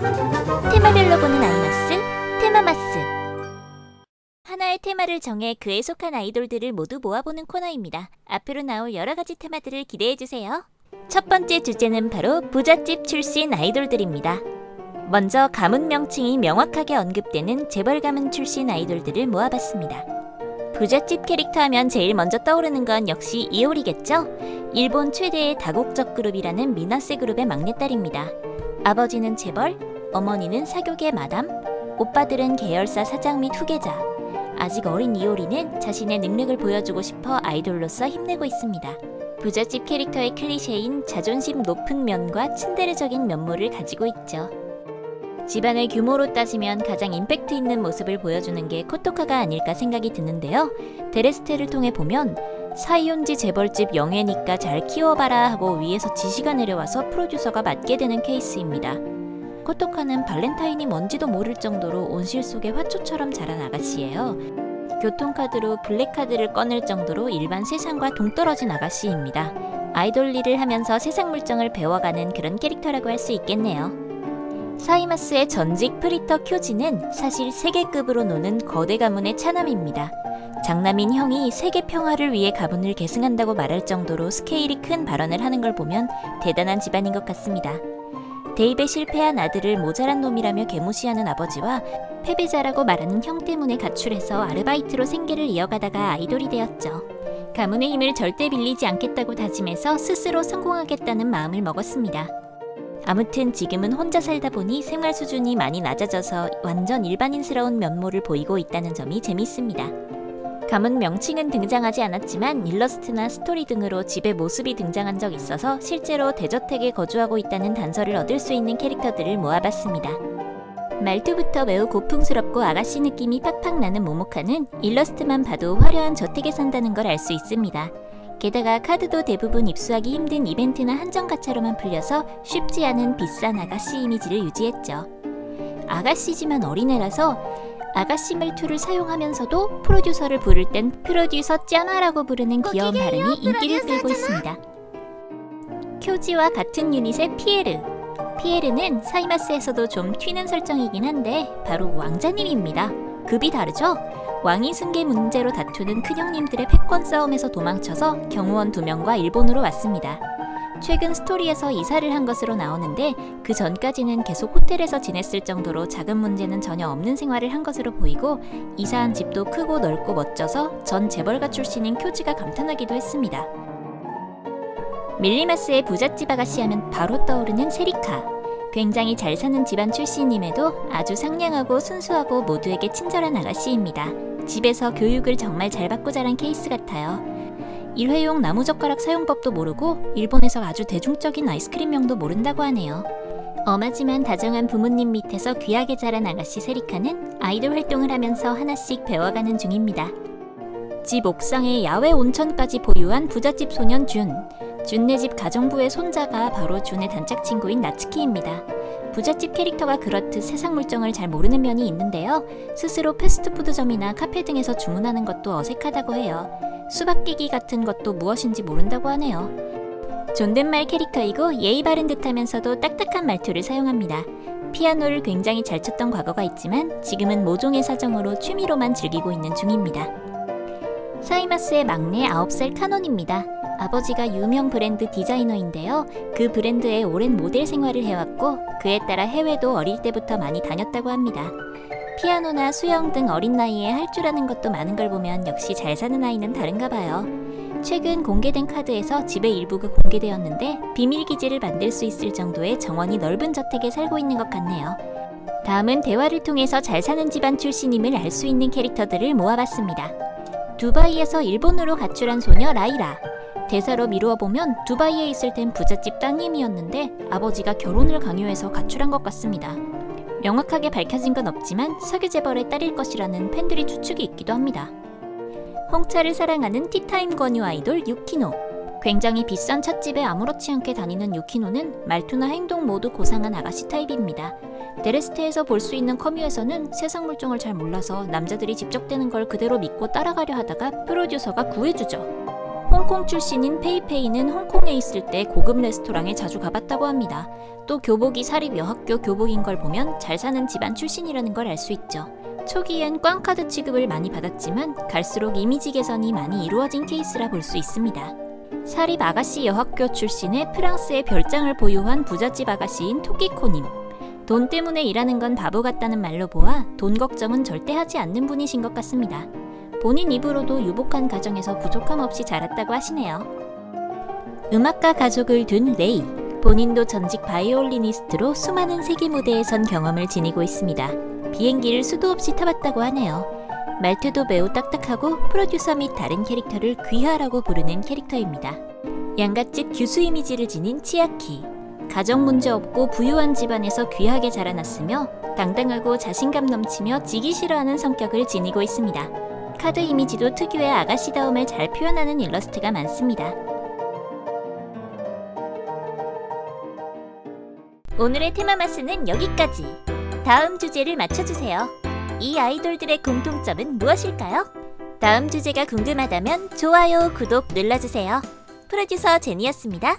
테마별로 보는 아이마스, 테마마스. 하나의 테마를 정해 그에 속한 아이돌들을 모두 모아보는 코너입니다. 앞으로 나올 여러 가지 테마들을 기대해 주세요. 첫 번째 주제는 바로 부잣집 출신 아이돌들입니다. 먼저 가문 명칭이 명확하게 언급되는 재벌 가문 출신 아이돌들을 모아봤습니다. 부잣집 캐릭터 하면 제일 먼저 떠오르는 건 역시 이오리겠죠? 일본 최대의 다국적 그룹이라는 미나세 그룹의 막내딸입니다. 아버지는 재벌, 어머니는 사교계 마담, 오빠들은 계열사 사장 및 후계자. 아직 어린 이오리는 자신의 능력을 보여주고 싶어 아이돌로서 힘내고 있습니다. 부잣집 캐릭터의 클리셰인 자존심 높은 면과 츤데레적인 면모를 가지고 있죠. 집안의 규모로 따지면 가장 임팩트 있는 모습을 보여주는 게 코토카가 아닐까 생각이 드는데요. 데레스테를 통해 보면 사이온지 재벌집 영애니까 잘 키워봐라 하고 위에서 지시가 내려와서 프로듀서가 맡게 되는 케이스입니다. 코토카는 발렌타인이 뭔지도 모를 정도로 온실 속의 화초처럼 자란 아가씨예요. 교통카드로 블랙카드를 꺼낼 정도로 일반 세상과 동떨어진 아가씨입니다. 아이돌 일을 하면서 세상 물정을 배워가는 그런 캐릭터라고 할 수 있겠네요. 사이마스의 전직 프리터 쿄지는 사실 세계급으로 노는 거대 가문의 차남입니다. 장남인 형이 세계 평화를 위해 가문을 계승한다고 말할 정도로 스케일이 큰 발언을 하는 걸 보면 대단한 집안인 것 같습니다. 대입에 실패한 아들을 모자란 놈이라며 개무시하는 아버지와 패배자라고 말하는 형 때문에 가출해서 아르바이트로 생계를 이어가다가 아이돌이 되었죠. 가문의 힘을 절대 빌리지 않겠다고 다짐해서 스스로 성공하겠다는 마음을 먹었습니다. 아무튼 지금은 혼자 살다 보니 생활 수준이 많이 낮아져서 완전 일반인스러운 면모를 보이고 있다는 점이 재밌습니다. 가문 명칭은 등장하지 않았지만 일러스트나 스토리 등으로 집의 모습이 등장한 적 있어서 실제로 대저택에 거주하고 있다는 단서를 얻을 수 있는 캐릭터들을 모아봤습니다. 말투부터 매우 고풍스럽고 아가씨 느낌이 팍팍 나는 모모카는 일러스트만 봐도 화려한 저택에 산다는 걸 알 수 있습니다. 게다가 카드도 대부분 입수하기 힘든 이벤트나 한정 가차로만 풀려서 쉽지 않은 비싼 아가씨 이미지를 유지했죠. 아가씨지만 어린애라서 아가씨 말투를 사용하면서도 프로듀서를 부를 땐 프로듀서 짜마라고 부르는 귀여운 발음이 인기를 끌고 있습니다. 쿄지와 같은 유닛의 피에르. 피에르는 사이마스에서도 좀 튀는 설정이긴 한데 바로 왕자님입니다. 급이 다르죠? 왕위 승계 문제로 다투는 큰형님들의 패권 싸움에서 도망쳐서 경호원 두 명과 일본으로 왔습니다. 최근 스토리에서 이사를 한 것으로 나오는데 그 전까지는 계속 호텔에서 지냈을 정도로 작은 문제는 전혀 없는 생활을 한 것으로 보이고 이사한 집도 크고 넓고 멋져서 전 재벌가 출신인 쿄지가 감탄하기도 했습니다. 밀리마스의 부잣집 아가씨 하면 바로 떠오르는 세리카. 굉장히 잘 사는 집안 출신임에도 아주 상냥하고 순수하고 모두에게 친절한 아가씨입니다. 집에서 교육을 정말 잘 받고 자란 케이스 같아요. 일회용 나무젓가락 사용법도 모르고 일본에서 아주 대중적인 아이스크림명도 모른다고 하네요. 엄하지만 다정한 부모님 밑에서 귀하게 자란 아가씨 세리카는 아이돌 활동을 하면서 하나씩 배워가는 중입니다. 집 옥상에 야외 온천까지 보유한 부잣집 소년 준. 준네 집 가정부의 손자가 바로 준의 단짝 친구인 나츠키입니다. 부잣집 캐릭터가 그렇듯 세상 물정을 잘 모르는 면이 있는데요. 스스로 패스트푸드점이나 카페 등에서 주문하는 것도 어색하다고 해요. 수박 깨기 같은 것도 무엇인지 모른다고 하네요. 존댓말 캐릭터이고 예의 바른 듯하면서도 딱딱한 말투를 사용합니다. 피아노를 굉장히 잘 쳤던 과거가 있지만 지금은 모종의 사정으로 취미로만 즐기고 있는 중입니다. 사이마스의 막내 9살 카논입니다. 아버지가 유명 브랜드 디자이너인데요. 그 브랜드의 오랜 모델 생활을 해왔고 그에 따라 해외도 어릴 때부터 많이 다녔다고 합니다. 피아노나 수영 등 어린 나이에 할 줄 아는 것도 많은 걸 보면 역시 잘 사는 아이는 다른가 봐요. 최근 공개된 카드에서 집의 일부가 공개되었는데 비밀 기지를 만들 수 있을 정도의 정원이 넓은 저택에 살고 있는 것 같네요. 다음은 대화를 통해서 잘 사는 집안 출신임을 알 수 있는 캐릭터들을 모아봤습니다. 두바이에서 일본으로 가출한 소녀 라이라. 대사로 미루어 보면 두바이에 있을 땐 부잣집 따님이었는데 아버지가 결혼을 강요해서 가출한 것 같습니다. 명확하게 밝혀진 건 없지만 석유 재벌의 딸일 것이라는 팬들의 추측이 있기도 합니다. 홍차를 사랑하는 티타임 권유 아이돌 유키노. 굉장히 비싼 찻집에 아무렇지 않게 다니는 유키노는 말투나 행동 모두 고상한 아가씨 타입입니다. 데레스테에서 볼 수 있는 커뮤에서는 세상 물정을 잘 몰라서 남자들이 집적되는 걸 그대로 믿고 따라가려 하다가 프로듀서가 구해주죠. 홍콩 출신인 페이페이는 홍콩에 있을 때 고급 레스토랑에 자주 가봤다고 합니다. 또 교복이 사립 여학교 교복인 걸 보면 잘 사는 집안 출신이라는 걸 알 수 있죠. 초기엔 꽝카드 취급을 많이 받았지만 갈수록 이미지 개선이 많이 이루어진 케이스라 볼 수 있습니다. 사립 아가씨 여학교 출신의 프랑스의 별장을 보유한 부잣집 아가씨인 토끼코님. 돈 때문에 일하는 건 바보 같다는 말로 보아 돈 걱정은 절대 하지 않는 분이신 것 같습니다. 본인 입으로도 유복한 가정에서 부족함 없이 자랐다고 하시네요. 음악가 가족을 둔 레이. 본인도 전직 바이올리니스트로 수많은 세계 무대에 선 경험을 지니고 있습니다. 비행기를 수도 없이 타봤다고 하네요. 말투도 매우 딱딱하고 프로듀서 및 다른 캐릭터를 귀하라고 부르는 캐릭터입니다. 양갓집 교수 이미지를 지닌 치아키. 가정 문제 없고 부유한 집안에서 귀하게 자라났으며 당당하고 자신감 넘치며 지기 싫어하는 성격을 지니고 있습니다. 카드 이미지도 특유의 아가씨다움을 잘 표현하는 일러스트가 많습니다. 오늘의 테마마스는 여기까지. 다음 주제를 맞춰주세요. 이 아이돌들의 공통점은 무엇일까요? 다음 주제가 궁금하다면 좋아요, 구독 눌러주세요. 프로듀서 제니였습니다.